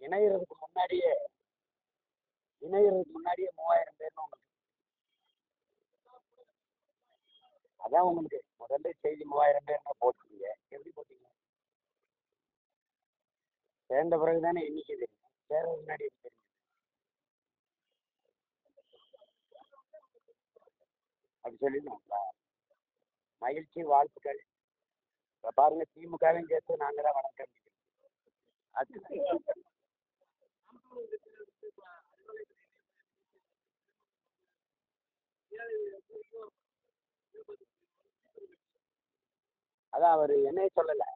இணையறதுக்கு முன்னாடியே இணையறதுக்கு முன்னாடியே மூவாயிரம் பேர்னு உங்களுக்கு அதான் உங்களுக்கு முதல்ல செய்தி மூவாயிரம் பேர்னு போட்டீங்க எப்படி போட்டீங்க? சேர்ந்த பிறகு தானே எண்ணிக்கை தெரியும். சேர்றதுக்கு முன்னாடி தெரியும்? அப்படி சொல்லிடணுங்களா மகிழ்ச்சி வாழ்த்துக்கள். இப்போ பாருங்க திமுகவையும் சேர்த்து நாங்கள் தான் வணக்கம். அது அதான் அவர் என்னைய சொல்லலை.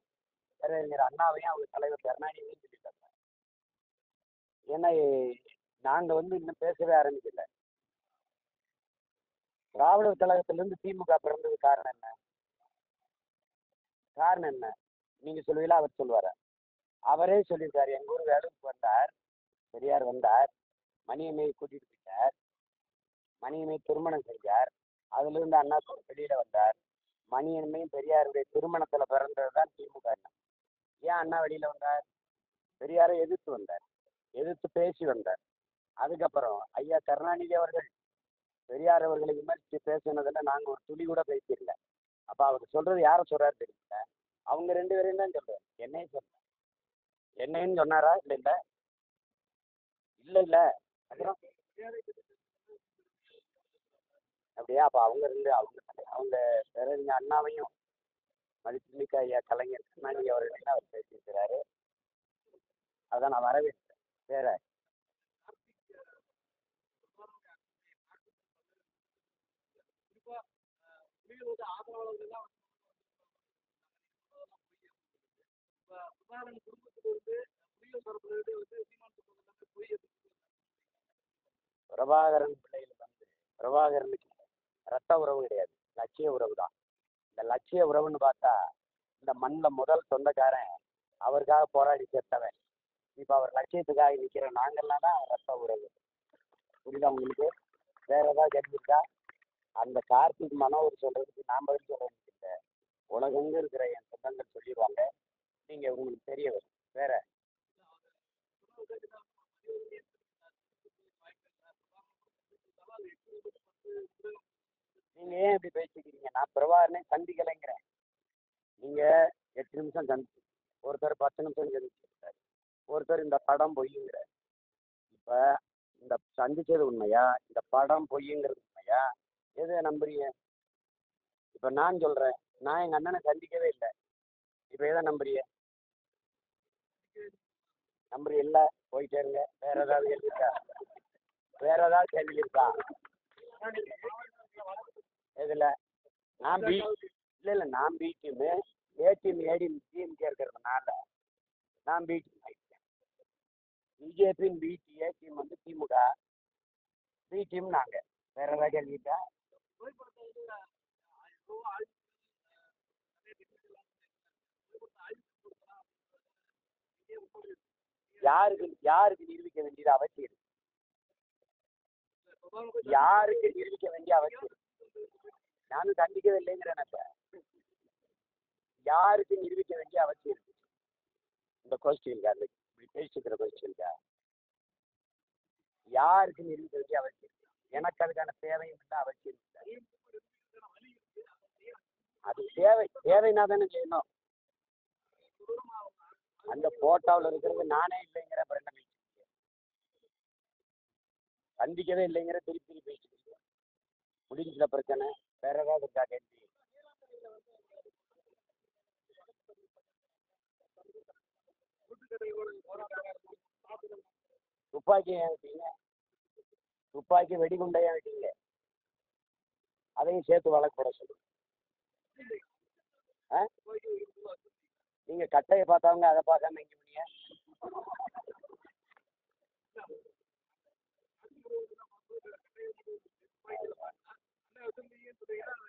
பேரறிஞர் அண்ணாவையும் அவர் தலைவர் கருணாநிதியும் சொல்லிட்டாங்க ஏன்னா நாங்கள் வந்து இன்னும் பேசவே ஆரம்பிக்கல. திராவிடர் கழகத்திலிருந்து திமுக பிறந்தது காரணம் என்ன? காரணம் என்ன? நீங்க சொல்லுவீங்களா? அவர் சொல்லுவாரா? அவரே சொல்லியிருக்காரு. எங்க ஊர் வேலூருக்கு வந்தார். பெரியார் வந்தார். மணியம்மையை கூட்டிட்டு போயிட்டார். மணியம்மை திருமணம் செஞ்சார். அதுல இருந்து அண்ணா வெளியில வந்தார். மணியம்மையும் பெரியாருடைய திருமணத்துல பிறந்தது தான் திமுக ஏன் அண்ணா வெளியில வந்தார்? பெரியாரை எதிர்த்து வந்தார். எதிர்த்து பேசி வந்தார். அதுக்கப்புறம் ஐயா கருணாநிதி அவர்கள் பெரியார் அவர்களை விமர்சித்து பேசினதில் நாங்கள் ஒரு துளி கூட பேசிடல அப்போ அவர் சொல்றது யாரை சொல்றாரு தெரியல அவங்க ரெண்டு பேரையும் தான் சொல்றாரு என்னையும் சொல்றேன். என்னையும் சொன்னாரா? இல்லை இல்லை. இல்லை இல்லை. அப்புறம் அப்படியா அப்போ அவங்க ரெண்டு அவங்க அவங்க பேரறிஞர் அண்ணாவையும் மதிப்புமிக்க ஐயா கலைஞர் கருணாநிதி அவர்களையும் அவர் பேசியிருக்கிறாரு அதான் நான் வரவேற்கிறேன். வேற? குடும்பத்துக்கு வந்து தான் பிரபாகரன் தரப்புல வந்து சீமான் சொல்றது பொய் பிரபாகரன் பிள்ளைகள் வந்து பிரபாகரனுக்கு ரத்த உறவு கிடையாது. லட்சிய உறவு தான். இந்த லட்சிய உறவுன்னு பார்த்தா இந்த மண்ணில் முதல் சொந்தக்காரன் அவருக்காக போராடி சேர்த்தவன் இப்போ அவர் லட்சியத்துக்காக நிற்கிற நாங்கள்லாம் தான் ரத்த உறவு. புரியுதா உங்களுக்கு? வேற ஏதாவது கேள்வி அந்த கார்த்திக் மனோவர் சொல்றதுக்கு நான் பதில் சொல்றதுக்கு இல்லை உலகங்க இருக்கிற என் சொந்தங்கள் சொல்லிடுவாங்க. நீங்கள் உங்களுக்கு தெரிய வரும். வேற? நீங்க ஏன் இப்படி பேசிக்கிறீங்க நான் பிரபாகரனே சந்திக்கலைங்கிறேன். நீங்க எட்டு நிமிஷம் சந்திச்சு ஒருத்தர் பத்து நிமிஷம் சந்திச்சிருக்காரு ஒருத்தர் இந்த படம் பொய்யுங்கிற இப்ப இந்த சந்திச்சது உண்மையா? இந்த படம் பொய்யுங்கிறது உண்மையா? எதை நம்புறீங்க? இப்ப நான் சொல்றேன் நான் எங்க அண்ணனை சந்திக்கவே இல்லை. இப்ப எதை நம்புறீங்க? நம்புறீ இல்ல போயிட்டே இருங்க. வேற ஏதாவது கேள்வி இருக்கா? வேற ஏதாவது கேள்வி இருக்கா? இதில் நான் பி இல்லை இல்லை நான் B team A team A team DMK இருக்கிறதுனால நான் பி டீம் ஆகிட்டேன் பிஜேபியின் பி டி ஏ டீம் வந்து திமுக பி டீம் நாங்கள் வேற ஏதாவது கேள்வி யாருக்கு யாருக்கு நிரூபிக்க வேண்டியது அவசியம்? இருக்கு யாருக்கு நிரூபிக்க வேண்டிய அவசியம்? நானும் கண்டிக்கவே இல்லைங்கிறேன் இப்ப யாருக்கு நிரூபிக்க வேண்டிய அவசியம் இருக்கு இந்த கொஸ்டின்கா அந்த பேசிக்கிற கொஸ்டின்கா யாருக்கு நிரூபிக்க வேண்டிய அவசியம் இருக்கு எனக்கு அதுக்கான தேவையும் இல்லை அவசியம் இல்லை அது தேவை தேவைனா தானே செய்யணும் அந்த போட்டோவில் இருக்கிறது நானே இல்லைங்கிற அப்புறம் என்ன சந்திக்கவே இல்லைங்கிற திருப்பி திருப்பி பேசிட்டு முடிஞ்சுல பிரச்சனை. வேற ஏதாவது இருக்கா கேள்வி? துப்பாக்கி ஏன் விட்டீங்க துப்பாக்கி வெடிகுண்டை ஏன் விட்டீங்க அதையும் சேர்த்து வழக்கு போட சொல்லுங்க ஆ? நீங்க கட்டையை பார்த்தவங்க அதை பார்க்காம எங்க பண்ணீங்க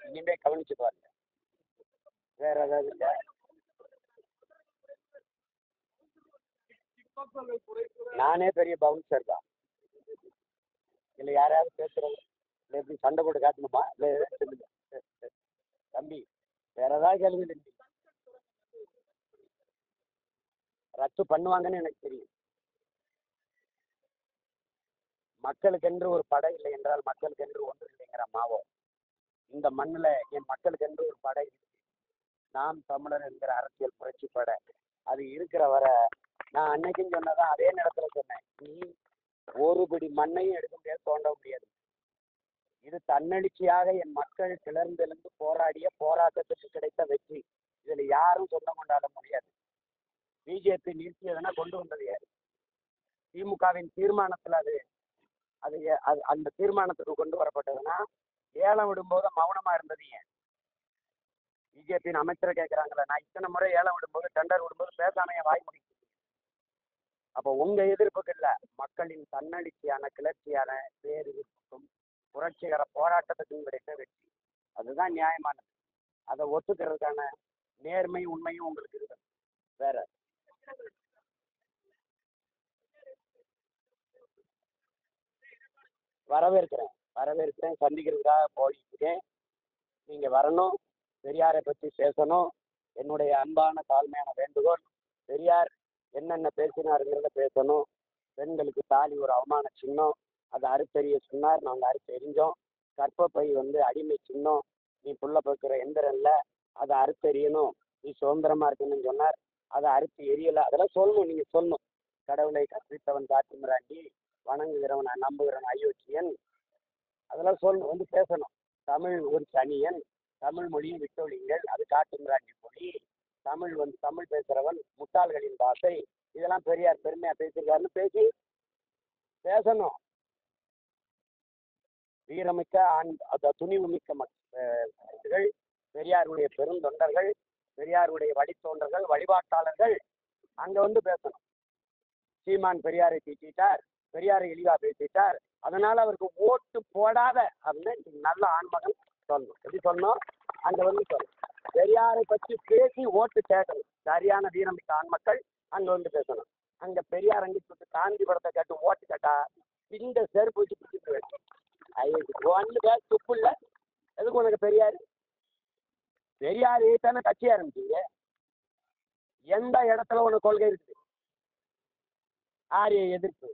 இனிமே கவனிச்சு பாருங்க. வேற ஏதாவது நானே பெரிய பவுன்சர் தான். இல்ல யாராவது பேசுறது இல்லை எப்படி சண்டை போட்டு காட்டணுமா? இல்ல சொல்லுங்க தம்பி வேற ஏதாவது கேளுங்க தம்பி. ரத்து பண்ணுவாங்கன்னு எனக்கு தெரியும். மக்களுக்கென்று ஒரு படை இல்லை என்றால் மக்களுக்கென்று ஒன்று இல்லைங்கிற மாவோ இந்த மண்ணில் என் மக்களுக்கு என்று ஒரு படை இருக்கு? நாம் தமிழர் என்கிற அரசியல் புரட்சி படை. அது இருக்கிற வரை நான் அன்னைக்கும் சொன்னதான் அதே நேரத்துல சொன்னேன். நீ ஒரு பிடி மண்ணையும் எடுக்க முடியாது தோண்ட முடியாது. இது தன்னெழுச்சியாக என் மக்கள் கிளர்ந்தெழுந்து போராடிய போராட்டத்துக்கு கிடைத்த வெற்றி. இதுல யாரும் சொந்தம் கொண்டாட முடியாது. பிஜேபி நிறுத்தியதுன்னா கொண்டு வந்தது யாரு? திமுகவின் தீர்மானத்துல அது அது அந்த தீர்மானத்துக்கு கொண்டு வரப்பட்டதுன்னா ஏலம் விடும்போது மௌனமா இருந்தது ஏன்? பிஜேபியின் அமைச்சரை கேட்கறாங்களே நான் இத்தனை முறை ஏலம் விடும்போது டெண்டர் விடும்போது பேசாம என் வாய் முடிச்சு அப்போ உங்க எதிர்ப்புக்கு இல்லை மக்களின் தன்னெழுச்சியான கிளர்ச்சியான பேரெதிர்ப்புக்கும் புரட்சிகர போராட்டத்துக்கும் கிடைத்த வெற்றி. அதுதான் நியாயமானது. அதை ஒத்துக்கிறதுக்கான நேர்மை உண்மையும் உங்களுக்கு இருக்கு. வேற. வரவேற்கிறேன். வரவேற்கிறேன் சந்திக்கிறதுக்காக போயிட்டுருக்கேன். நீங்கள் வரணும் பெரியாரை பற்றி பேசணும் என்னுடைய அன்பான தாழ்மையான வேண்டுகோள் பெரியார் என்னென்ன பேசினாருங்கிறத பேசணும். பெண்களுக்கு தாலி ஒரு அவமான சின்னம் அதை அறுத்தெறிய சொன்னார் நாங்கள் அறுத்தெறிஞ்சோம் கற்பப்பை வந்து அடிமை சின்னம் நீ புள்ள பார்க்குற எந்திரம் இல்லை அதை அறுத்தெறியணும். நீ சுதந்திரமா இருக்கணும்னு சொன்னார் அதை அறுத்து எரியலை அதெல்லாம் சொல்லணும் நீங்கள் சொல்லணும். கடவுளை கற்பித்தவன் காட்டுமிராண்டி வணங்குகிறவன் நம்புகிறவன் அயோக்கியன் அதெல்லாம் சொல்லணும் வந்து பேசணும். தமிழ் ஒரு தனியன் தமிழ் மொழியை விட்டொழிங்கள் அது காட்டுமிராண்டி மொழி. தமிழ் வந்து தமிழ் பேசுகிறவன் முட்டாள்களின் பாஷை. இதெல்லாம் பெரியார் பெருமையாக பேசியிருக்காருன்னு பேசி பேசணும். வீரமிக்க ஆண் அந்த துணிவு மிக்க மக்கள் பெரியாருடைய பெருந்தொண்டர்கள் பெரியாருடைய வழித்தோன்றர்கள் வழிபாட்டாளர்கள் அங்கே வந்து பேசணும். சீமான் பெரியாரை தீட்டிட்டார். பெரியாரை இழிவா பேசிட்டார். அதனால அவருக்கு ஓட்டு போடாத அப்படின்னு நல்ல ஆண்மகன் சொல்லணும். எப்படி சொல்லணும்? அங்க வந்து சொல்லணும். பெரியாரை பற்றி பேசி ஓட்டு கேட்கணும். சரியான வீரமிக்க ஆண்மக்கள் அங்க வந்து பேசணும். அங்க பெரியார் அங்கே சுட்டு காந்தி படத்தை கேட்டு ஓட்டு கேட்டா இந்த செருப்பு வச்சு பிடிச்சிட்டு வேணும் பேர் துப்பு இல்லை. எதுக்கு உனக்கு பெரியார்? பெரியார் தானே கட்சி ஆரம்பிச்சீங்க எந்த இடத்துல உனக்கு கொள்கை இருக்குது? ஆரிய எதிர்ப்பு.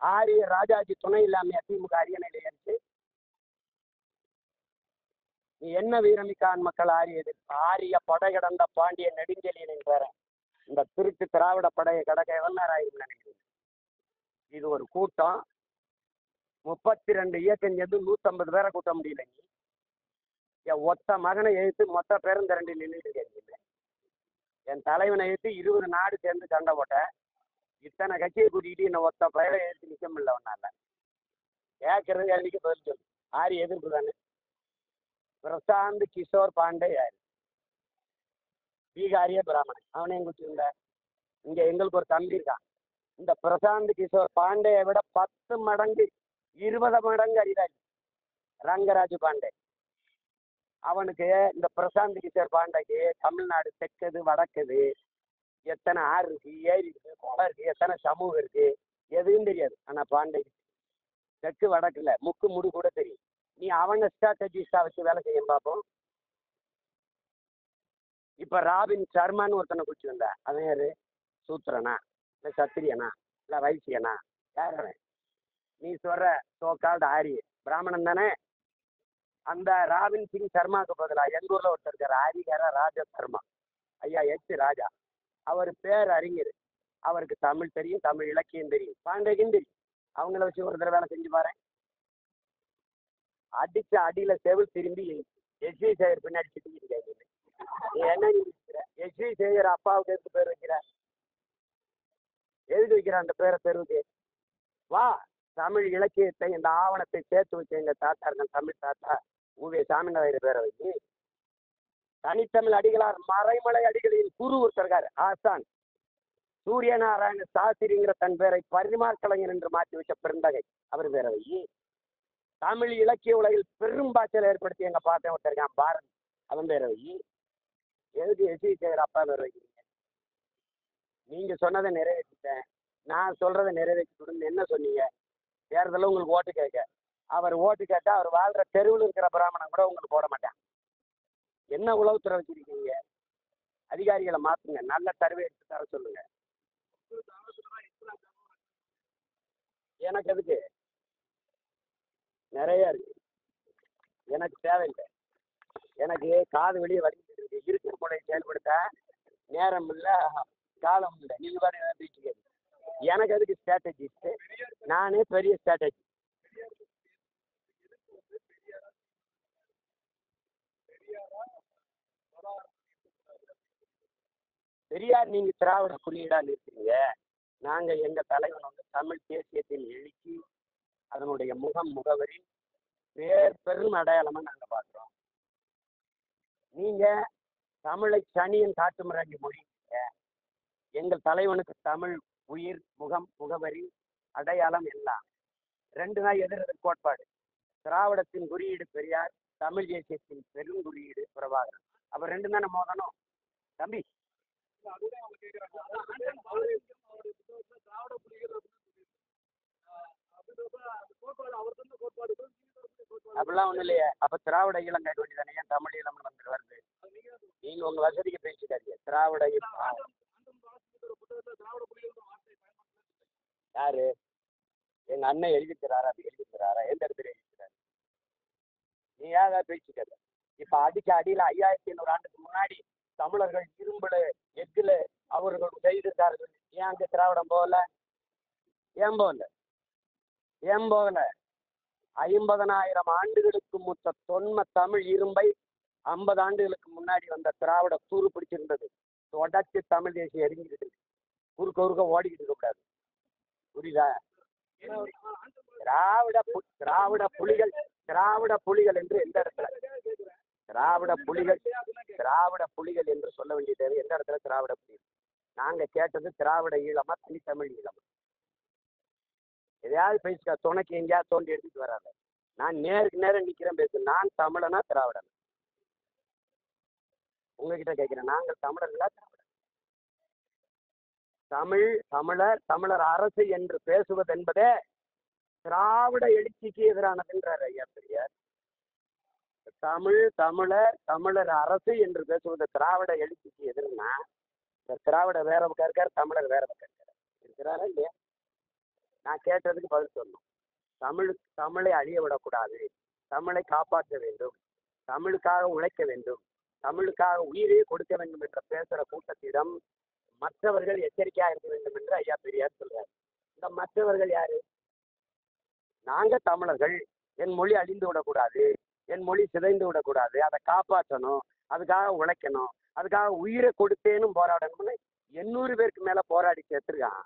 ஆரிய ராஜாஜி துணை இல்லாமையா திமுக அரியணையில் ஏறிச்சு. நீ என்ன வீரமிக்கான் மக்கள் ஆரிய எதிர்ப்பு ஆரிய படை கடந்த பாண்டிய நெடுஞ்செலியனின் பேரன் இந்த திருட்டு திராவிட படையை கடக்க எவ்வளவு ஆயிரம் நினைக்கிறேன் இது ஒரு கூட்டம். முப்பத்தி ரெண்டு இயக்கம் சேர்ந்து நூற்றம்பது பேரை கூட்ட முடியல நீ. என் ஒத்த மகனை எழுத்து மொத்த பேரும் திரண்டு நின்றுட்டு இருக்கீங்க. என் தலைவனை எழுத்து இருபது நாடு சேர்ந்து சண்டை போட்டேன் இத்தனை கட்சியை கூட்டிகிட்டு இன்னும் ஒத்த பயிரை எழுத்து நிற்க முடியல ஒன்னால கேட்கறது கேள்விக்கு பதில் சொல்லு? ஆரி எதிர்ப்பு தானே. பிரசாந்த் கிஷோர் பாண்டே யாரு? பீகாரிய பிராமணன். அவனையும் கூட்டியிருந்த இங்க எங்களுக்கு ஒரு தம்பி இருக்கான். இந்த பிரசாந்த் கிஷோர் பாண்டேயை விட பத்து மடங்கு இருபது மடங்கு அறிவாளி ரங்கராஜ் பாண்டே. அவனுக்கு இந்த பிரசாந்த் கிஷோர் பாண்டேக்கு தமிழ்நாடு தெற்குது வடக்குது எத்தனை ஆறு இருக்கு ஏரி இருக்கு குளம் இருக்கு எத்தனை சமூகம் இருக்கு எதுவும் தெரியாது. ஆனா பாண்டே தெற்கு வடக்குல முக்கு முடி கூட தெரியும். நீ அவங்க ஸ்ட்ராட்டஜிஸ்டா வச்சு வேலை செய்ய பார்ப்போம் இப்ப ராபின் சர்மான்னு ஒருத்தனை குடிச்சு வந்த அவன் யாரு? சூத்திரனா? இல்ல சத்திரியனா? இல்ல வைசியனா? யார் அவன்? நீ சொல்ற சோகால்டு ஆரி. பிராமணன் தானே? அந்த ராபின் சிங் சர்மாவுக்கு பதிலாக எங்க ஊர்ல ஒருத்தர் இருக்காரு ஆரிகார ராஜா சர்மா. ஐயா எச். ராஜா. அவர் பேர் அறிஞர். அவருக்கு தமிழ் தெரியும் தமிழ் இலக்கியம் தெரியும். பாண்டேக்கும் தெரியும் அவங்கள வச்சு ஒரு தடவை வேலை செஞ்சு பாரு அடிச்ச அடியில செவில் திரும்பி எஸ்வி சேகர் பின்னாடி சுட்டிக்கிட்டு இருக்காங்க நீ என்ன நினைக்கிற? எஸ்வி சேகர் அப்பாவுக்கு எதுக்கு பேர் வைக்கிற? எழுதி வைக்கிற அந்த பேரை தெருவுக்கு? வா தமிழ் இலக்கியத்தை இந்த ஆவணத்தை சேர்த்து வச்ச எங்க தாத்தா இருக்கான் தமிழ் தாத்தா உவே சாமிநாதர் பேரை வச்சு தனித்தமிழ் அடிகளார் மறைமலை அடிகளின் குரு ஒருத்தர் ஆசான் ஆசான் சூரியநாராயண சாஸ்திரிங்கிற தன் பேரை பரிமாற் கலைஞர் என்று மாற்றி வச்ச பெருந்தகை. அவர் பேரவை தமிழ் இலக்கிய உலகில் பெரும் பாய்ச்சல் ஏற்படுத்தி எங்க பார்த்தேன் ஒருத்தர் இருக்கான் பாரதி. அவன் பேரவை எழுதி எதுக்கு எஸ்வி சேகர் அப்பா பேர் வைக்கிறீங்க நீங்க சொன்னதை நிறைவேற்றிட்டேன். நான் சொல்றதை நிறைவேற்றி கொடுன்னு என்ன சொன்னீங்க? தேர்தலில் உங்களுக்கு ஓட்டு கேட்க. அவர் ஓட்டு கேட்டா அவர் வாழ்ற தெருவில் இருக்கிற பிராமணன் கூட உங்களுக்கு போட மாட்டேன். என்ன உளவுத்துறை வச்சிருக்கீங்க? அதிகாரிகளை மாத்துங்க. நல்ல சர்வே எடுத்து தர சொல்லுங்க. எனக்கு எதுக்கு? நிறைய இருக்கு. எனக்கு தேவையில்லை. எனக்கு காது வெளியே வலிக்கிட்டு இருக்கு இருக்கிற முறையை செயல்படுத்த நேரம் இல்லை காலம் இல்லை. நீங்கள் பாருங்க எனக்கு அதுக்கு ஸ்ட்ராட்டஜிஸ்ட்டு நானே பெரிய ஸ்ட்ராட்டஜி பெரியார் நீங்கள் திராவிட குறியீடாக நிறுத்துறீங்க நாங்கள் எங்கள் தலைவன் வந்து தமிழ் தேசியத்தின் எழுச்சி அதனுடைய முகம் முகவரி பேர் பெரும் அடையாளமாக நாங்கள் பார்க்குறோம். நீங்கள் தமிழை சனியன் காட்டுமிராண்டி மொழிங்க. எங்கள் தலைவனுக்கு தமிழ் உயிர் முகம் முகவரி அடையாளம் எல்லாம். ரெண்டு நாள் எதிர்த்து கோட்பாடு. திராவிடத்தின் குறியீடு பெரியார் தமிழ் தேசியத்தின் பெரும் குறியீடு பிரபாகரன். அப்போ ரெண்டு தானே மோதணும்? தம்பி. அப்படிலாம் ஒன்றும் இல்லையே. அப்போ திராவிட ஈழம் கேட்க வேண்டியதானே ஏன் தமிழ் ஈழம் வந்துட்டு வருது? நீங்க நீங்கள் உங்கள் வசதிக்கு பேசிக்காதீங்க. திராவிட ஈ- யாரு? எங்க அண்ணன் எழுதிக்கிறாரா அப்படி எழுதிக்கிறாரா எந்த இடத்துல எழுதிக்கிறாரு நீ ஏதாவது பேசிக்காத? இப்ப அடிக்க அடியில ஐயாயிரத்தி ஐநூறு ஆண்டுக்கு முன்னாடி தமிழர்கள் இரும்புல எஃகுல அவர்கள் செய்திருக்கார்கள் ஏன் அங்க திராவிடம் போகல? ஏன் போகல? ஏன் போகல? ஐம்பதனாயிரம் ஆண்டுகளுக்கு மூத்த தொன்ம தமிழ் இரும்பை ஐம்பது ஆண்டுகளுக்கு முன்னாடி வந்த திராவிட தூரு பிடிச்சிருந்தது. தொடர்ச்சி தமிழ் தேசியம் எரிஞ்சுக்கிட்டு குறுக்க குறுக்க ஓடிக்கிட்டு இருக்கக்கூடாது புரியுதா? திராவிட பு- திராவிட புலிகள் திராவிட புலிகள் என்று எந்த இடத்துல? திராவிட புலிகள் திராவிட புலிகள் என்று சொல்ல வேண்டியது எந்த இடத்துல திராவிட புலிகள்? நாங்க கேட்டது திராவிட ஈழமா தனித்தமிழ் ஈழமா. எதையாவது பேசிக்கா துணைக்கு எங்கேயாவது தோண்டி எடுத்துட்டு வராத. நான் நேருக்கு நேரம் நிக்கிறேன் பேசு. நான் தமிழனா திராவிடன்? உங்ககிட்ட கேட்கிறேன். நாங்கள் தமிழர்களா திராவிடன்? தமிழ் தமிழர் தமிழர் அரசு என்று பேசுவது என்பதே திராவிட எழுச்சிக்கு எதிரானதுன்றார் ஐயா பெரியார். தமிழ் தமிழர் தமிழர் அரசு என்று பேசுவது திராவிட எழுச்சிக்கு எதிர்னா இந்த திராவிட வேற பக்கம் இருக்கார் தமிழர் வேற பக்கம் இருக்கார். இருக்கிறாரா இல்லையா? நான் கேட்டதுக்கு பதில் சொல்லணும். தமிழ் தமிழை அழிய விடக்கூடாது. தமிழை காப்பாற்ற வேண்டும். தமிழுக்காக உழைக்க வேண்டும். தமிழுக்காக உயிரே கொடுக்க வேண்டும் என்று பேசுகிற கூட்டத்திடம் மற்றவர்கள் எச்சரிக்கையாக இருக்க வேண்டும் என்று ஐயா பெரியார் சொல்றார். இந்த மற்றவர்கள் யாரு? நாங்க தமிழர்கள். என் மொழி அழிந்து விடக்கூடாது. என் மொழி சிதைந்து விடக்கூடாது. அதை காப்பாற்றணும். அதுக்காக உழைக்கணும். அதுக்காக உயிரை கொடுத்தேனும் போராடணும்னு எண்ணூறு பேருக்கு மேல போராடி சேர்த்துருக்கான்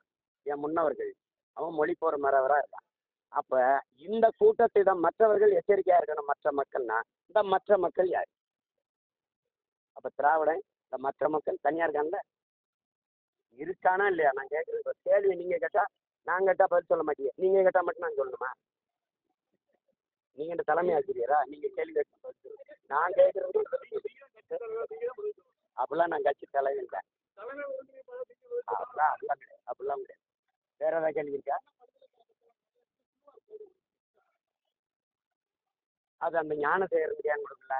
என் முன்னவர்கள். அவன் மொழி போகிற மறவரா இருக்கான். அப்ப இந்த கூட்டத்திடம் மற்றவர்கள் எச்சரிக்கையா இருக்கணும். மற்ற மக்கள்னா இந்த மற்ற மக்கள் யார்? அப்ப திராவிடன் இந்த மற்ற மக்கள் தனியாக இருக்காங்கல்ல? இருக்கானா இல்லையா? நான் கேட்கறது ஒரு கேள்வி நீங்க கேட்டா நான் கேட்டா பதில் சொல்ல மாட்டீங்க. நீங்க கேட்டா மட்டும் நான் சொல்லணுமா? நீங்க இந்த தலைமை ஆசிரியரா? நீங்க கேள்வி நான் கேட்கறது அப்படிலாம் நான் கட்சி தலைவர் இல்லை. அப்படிலாம் அப்படிலாம் கிடையாது. அப்படிலாம் கிடையாது. வேற ஏதாவது கேள்வி இருக்கா? அது அந்த ஞான சேகரத்துக்கு ஏன் கொடுக்கல?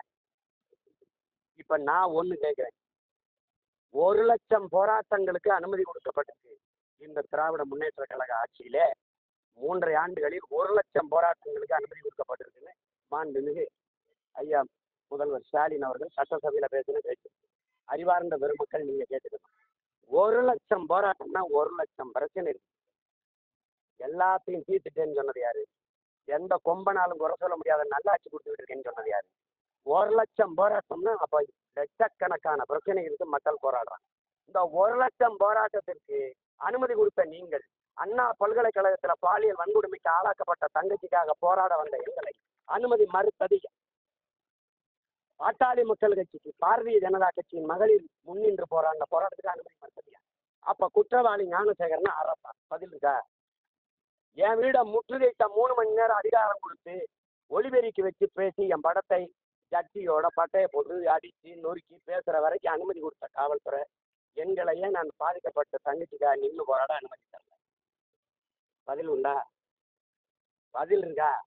இப்ப நான் ஒண்ணு கேட்கிறேன். ஒரு லட்சம் போராட்டங்களுக்கு அனுமதி கொடுக்கப்பட்டிருக்கு இந்த திராவிட முன்னேற்ற கழக ஆட்சியிலே. மூன்றரை ஆண்டுகளில் ஒரு லட்சம் போராட்டங்களுக்கு அனுமதி கொடுக்கப்பட்டிருக்குன்னு மாண்புமிகு ஐயா முதல்வர் ஸ்டாலின் அவர்கள் சட்டசபையில பேசின பேச்சு. அறிவார்ந்த பெருமக்கள் நீங்க கேட்டுக்கணும். ஒரு லட்சம் போராட்டம்னா ஒரு லட்சம் பிரச்சனை இருக்கு. எல்லாத்தையும் தீர்த்துட்டேன்னு சொன்னது யாரு? எந்த கொம்பனாலும் குறை சொல்ல முடியாத நல்லாட்சி கொடுத்துக்கிட்டு இருக்கேன்னு சொன்னது யாரு? ஒரு லட்சம் போராட்டம்னா அப்ப லட்சக்கணக்கான பிரச்சனைகளுக்கு மக்கள் போராடுறாங்க. இந்த ஒரு லட்சம் போராட்டத்திற்கு அனுமதி கொடுத்த நீங்கள் அண்ணா பல்கலைக்கழகத்துல பாலியல் வன்கொடுமைக்கு ஆளாக்கப்பட்ட தங்கச்சிக்காக போராட வந்த எங்களை அனுமதி மறுத்தது பாட்டாளி மக்கள் கட்சிக்கு பாரதிய ஜனதா கட்சியின் மகளிர் முன்னின்று போராடின போராட்டத்துக்கு அனுமதி மறுத்தது அப்ப குற்றவாளி ஞானசேகரன் அரசா? பதில் இருக்கா? என் வீட முற்றுகையிட்ட மூணு மணி நேரம் அதிகாரம் கொடுத்து ஒளிபெருக்கி வச்சு பேசி என் படத்தை ஜட்டியோட பட்டையை போட்டு அடிச்சு நொறுக்கி பேசுற வரைக்கும் அனுமதி கொடுத்த காவல்துறை எங்களையே நான் பாதிக்கப்பட்ட தங்கச்சிக்காக நின்று போராட அனுமதி பதில் உண்டா? பதில் இருக்கா?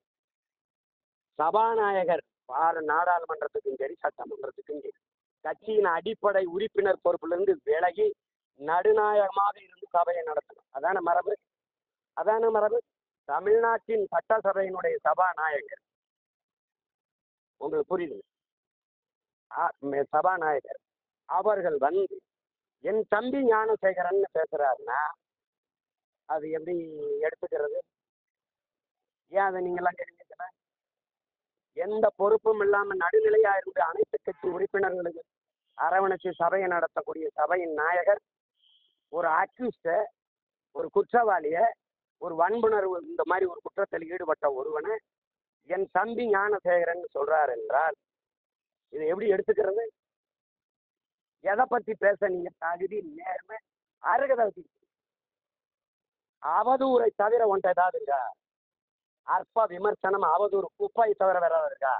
சபாநாயகர் பாரு நாடாளுமன்றத்துக்கும் சரி சட்டமன்றத்துக்கும் சரி கட்சியின் அடிப்படை உறுப்பினர் பொறுப்பிலிருந்து விலகி நடுநாயகமாக இருந்து சபையை நடத்தணும். அதான மரபு? அதான மரபு? தமிழ்நாட்டின் சட்டசபையினுடைய சபாநாயகர். உங்களுக்கு புரியுது ஆ- மே- சபாநாயகர். அவர்கள் வந்து என் தம்பி ஞானசேகரன் பேசுறாருன்னா அது எப்படி எடுத்துக்கிறது? ஏன் அதை நீங்களாம் கேள்விக்கல எந்த பொறுப்பும் இல்லாமல் நடுநிலையாக இருந்து அனைத்து கட்சி உறுப்பினர்களுக்கு அரவணைச்சு சபையை நடத்தக்கூடிய சபையின் நாயகர் ஒரு அக்யூஸ்டை ஒரு குற்றவாளியை ஒரு வன்புணர்வு இந்த மாதிரி ஒரு குற்றத்தில் ஈடுபட்ட ஒருவனை என் தம்பி ஞானசேகரன் சொல்றார் என்றால் இதை எப்படி எடுத்துக்கிறது? எதை பற்றி பேச நீங்க தகுதி நேர்மை அருகதை அவதூறை தவிர ஒன்றை ஏதாவது இருக்கா? அற்ப விமர்சனம் அவதூறு குப்பை தவிர வேற ஏதாவது இருக்கா?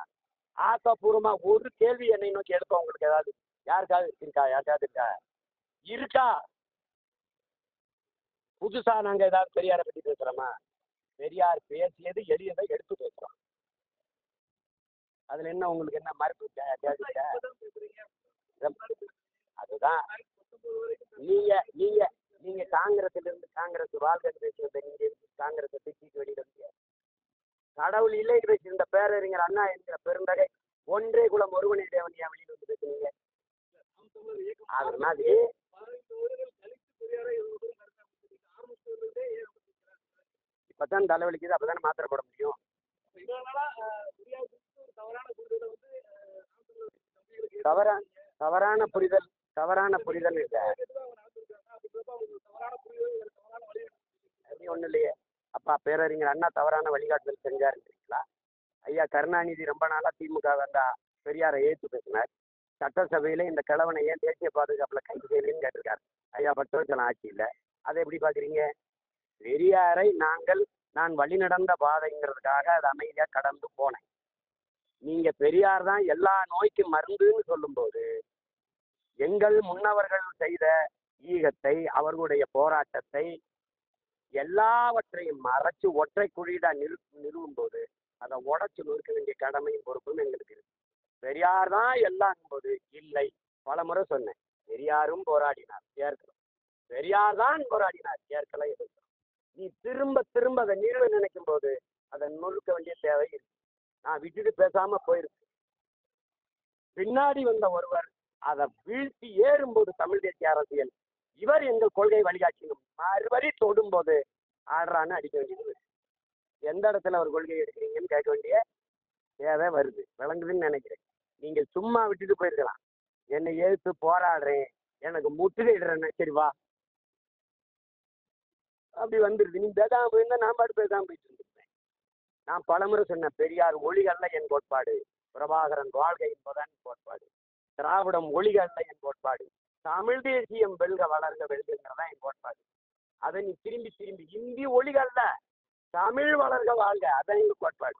ஆக்கப்பூர்வமா ஒரு கேள்வி என்னை நோக்கி எடுப்போம் உங்களுக்கு ஏதாவது யாருக்காவது இருக்கா? யாருக்காவது இருக்கா? இருக்கா? புதுசா நாங்க ஏதாவது பெரியாரை பத்தி பேசுறோமா? பெரியார் பேசியது எளியதை எடுத்து பேசுறோம். அதுல என்ன உங்களுக்கு என்ன மறுப்பு? அதுதான். நீங்க நீங்க நீங்க காங்கிரஸ்ல இருந்து காங்கிரஸ் வாழ்க்கை பேசுறத நீங்க எதுக்கு காங்கிரஸை திட்டிட்டு வெளியிட முடியாது? கடவுள் இல்லை பேசியிருந்த பேரறிஞர் அண்ணா என்கிற பெருந்தகை ஒன்றே குலம் ஒருவனே தேவனியா வெளியில் வந்து பேசுனீங்க? அது மாதிரி இப்பதான் தலைவலிக்குது அப்பதானே மாத்திரை போட முடியும். தவறான தவறான புரிதல் தவறான புரிதல் இல்லை. அப்படி ஒன்றும் இல்லையே. அப்பா பேரறிஞர் அண்ணா தவறான வழிகாட்டுதல் செஞ்சாருன்றீங்களா? ஐயா கருணாநிதி ரொம்ப நாளாக திமுக வந்தா பெரியாரை ஏற்று பேசினார். சட்டசபையில இந்த கிழவனை ஏன் தேசிய பாதுகாப்பில் கைது செய்யலன்னு கேட்டிருக்காரு. ஐயா பத்து வருஷம் ஆட்சியில். அதை எப்படி பார்க்குறீங்க பெரியாரை நாங்கள் நான் வழி நடந்த பாதைங்கிறதுக்காக அது அமைதியாக கடந்து போனேன். நீங்க பெரியார் தான் எல்லா நோய்க்கும் மருந்துன்னு சொல்லும்போது எங்கள் முன்னவர்கள் செய்த ஈகத்தை அவர்களுடைய போராட்டத்தை எல்லாவற்றையும் மறைச்சு ஒற்றை குழியிடா நிறு நிறுவும் போது அதை உடச்சு நொறுக்க வேண்டிய கடமையும் பொறுப்பும் எங்களுக்கு இருக்கு. பெரியார் தான் எல்லாம் போது இல்லை பல முறை சொன்னேன். பெரியாரும் போராடினார் ஏற்கலாம் பெரியார் தான் போராடினார் ஏற்கலாம் எதிர்க்கலாம் நீ திரும்ப திரும்ப அதை நிறுவ நினைக்கும் போது அதை நொறுக்க வேண்டிய தேவை இருக்கு நான் விட்டுட்டு பேசாம போயிருக்கு பின்னாடி வந்த ஒருவர் அதை வீழ்த்தி ஏறும்போது தமிழ் தேசிய அரசியல் இவர் எங்கள் கொள்கை வழிகாட்டினும் மறுபடி தொடும்போது ஆடுறான்னு அடிக்க வேண்டியது எந்த இடத்துல ஒரு கொள்கை எடுக்கிறீங்கன்னு கேட்க வேண்டிய தேவை வருது. விளங்குதுன்னு நினைக்கிறேன். நீங்க சும்மா விட்டுட்டு போயிருக்கலாம். என்னை எதிர்த்து போராடுறேன். எனக்கு முற்றுகையிடுறேன்னு சரி வா. அப்படி வந்துருது. நீ பேசாம போயிருந்தா நான் பாட்டு பேசாம போயிட்டு இருந்திருப்பேன். நான் பலமுறை சொன்ன பெரியார் ஒளிகள்ல என் கோட்பாடு பிரபாகரன் வாழ்கை என்பதான் கோட்பாடு திராவிடம் ஒளிகள்ல என் கோட்பாடு தமிழ் தேசியம் வெல்க வளர்க வெல்கிறதான் என் கோட்பாடு அதை நீ திரும்பி திரும்பி இந்தி ஒளிகள்ல தமிழ் வளர்க வாழ்க அதான் எங்க கோட்பாடு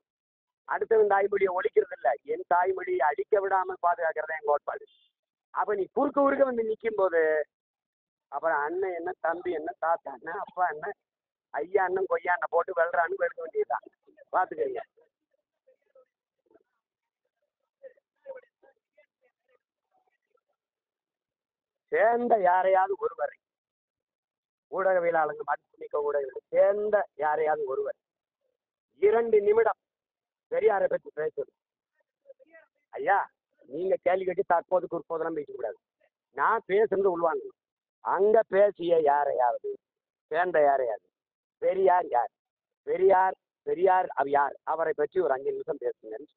அடுத்தவன் தாய்மொழியை ஒழிக்கிறது இல்ல என் தாய்மொழியை அடிக்க விடாமல் பாதுகாக்கிறது என் கோட்பாடு அப்ப நீ குறுக்க குறுக்க வந்து நிற்கும் போது அப்புறம் அண்ணன் என்ன தம்பி என்ன தாத்தா என்ன அப்பா என்ன ஐயா அண்ணன் கொய்யா அண்ணன் போட்டு வெல்றான்னு வெல்க வேண்டியதுதான். பாத்துக்கங்க. சேர்ந்த யாரையாவது ஒருவர். ஊடகவியலாளர்கள் மதிப்புமிக்க ஊடகங்கள் சேர்ந்த யாரையாவது ஒருவர். இரண்டு நிமிடம். பெரியாரை பற்றி பேசணும் ஐயா நீங்க கேள்வி கேட்டு தற்போது குற்போதெல்லாம் பேச கூடாது. நான் பேசுறது உள்வாங்க அங்க பேசிய யாரையாவது சேர்ந்த யாரையாவது பெரியார் யார்? பெரியார் பெரியார் அவ யார்? அவரை பற்றி ஒரு அஞ்சு நிமிஷம் பேசுங்கன்னு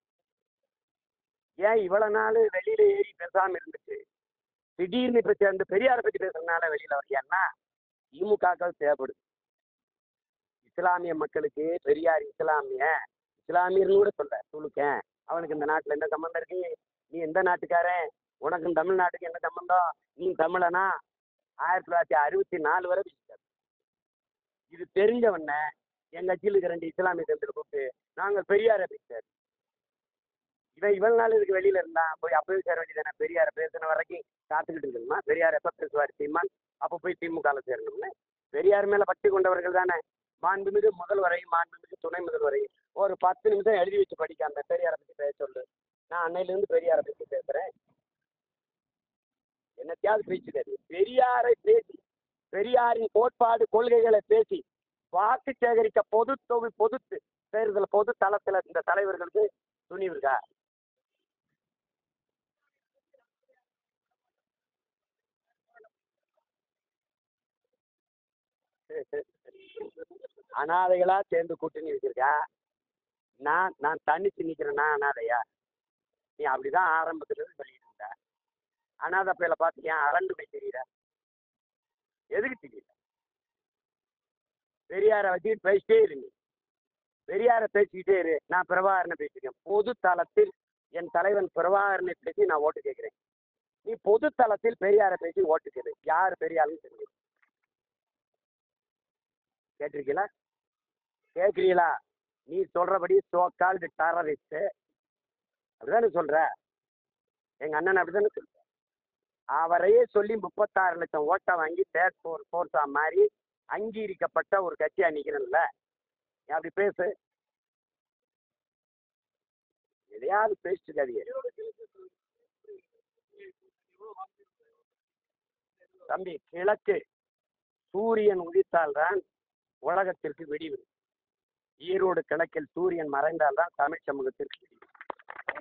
ஏன் இவ்வளவு நாள் வெளியில ஏறி பேசாம இருந்துச்சு? திடீர்னு இப்ப சேர்ந்து பெரியாரை பத்தி பேசுறதுனால வெளியில வரையான்னா திமுகக்கள் தேவைப்படுது. இஸ்லாமிய மக்களுக்கு பெரியார் இஸ்லாமிய இஸ்லாமியர்னு கூட சொல்ல துளுக்கேன். அவனுக்கு இந்த நாட்டுல என்ன சம்பந்தம் இருக்கு? நீ எந்த நாட்டுக்காரன்? உனக்கும் தமிழ்நாட்டுக்கு என்ன சம்பந்தம்? நீ தமிழனா? ஆயிரத்தி தொள்ளாயிரத்தி அறுபத்தி நாலு வரை பேசிட்டார். இது தெரிஞ்சவன எங்க கட்சியில் இருக்கிற ரெண்டு இஸ்லாமிய தந்திர கூப்பிட்டு நாங்கள் பெரியாரை பேசிட்டாரு. இவன் இவ்வளவு நாள் இதுக்கு வெளியில இருந்தான் போய் அப்பவே சேர வேண்டியதானே பெரியாரை பேசின வரைக்கும் காத்துக்கிட்டு இருக்கணுமா பெரியார் எப்ப பேசுவார் சீமான்? அப்போ போய் திமுகவில் சேரணும்னு. பெரியார் மேல பட்டி கொண்டவர்கள் தானே. மாண்புமிகு முதல்வரையும் மாண்புமிகு துணை முதல்வரையும் ஒரு பத்து நிமிஷம் எழுதி வச்சு படிக்க அந்த பெரியாரை பத்தி பேச சொல்லு. நான் அன்னையிலேருந்து பெரியாரை பத்தி பேசுறேன். என்னத்தையாவது பேச்சுக்காது பெரியாரை பேசி பெரியாரின் கோட்பாடு கொள்கைகளை பேசி வாக்கு சேகரிக்க பொது தொகு பொது தேர்தல் பொது தளத்துல இந்த தலைவர்களுக்கு துணிவு இருக்கா? அனாதைகளா சேர்ந்து கூட்டணி வச்சிருக்கா நான் நான் தண்ணி நிக்கிறேன் நான் அனாதையா நீ அப்படிதான் ஆரம்பத்துல சொல்லிட்டு இருந்த. அனாதை பையில பார்த்து ஏன் அரண்டு போய் தெரியல? எதுக்கு தெரியல? பெரியாரை வச்சுக்கிட்டு பேசிட்டே இரு நீ. பெரியாரை பேசிக்கிட்டே இரு. நான் பிரபாகரனை பேசிருக்கேன் பொது தளத்தில் என் தலைவன் பிரபாகரனை பேசி நான் ஓட்டு கேட்கிறேன். நீ பொது தளத்தில் பெரியாரை பேசி ஓட்டு கேளு. யார் பெரியாருன்னு தெரியும் கேட்டிருக்கீங்களா? கேட்குறீங்களா? நீ சொல்கிறபடி சோ கால்டு அப்படிதானே சொல்கிற எங்கள் அண்ணன் அப்படிதானே சொல்ற அவரையே சொல்லி முப்பத்தாறு லட்சம் ஓட்டை வாங்கி தேர்ட் ஃபோர் ஃபோர்ஸாக மாதிரி அங்கீகரிக்கப்பட்ட ஒரு கட்சியாக நிற்கிறேன்ல நீ அப்படி பேசு. எதையாவது பேசிட்டு இருக்காதீங்க. தம்பி கிழக்கு சூரியன் உதித்தால்தான் உலகத்திற்கு விடிவு ஈரோடு கிழக்கில் சூரியன் மறைந்தால்தான் தமிழ் சமூகத்திற்கு விடிவு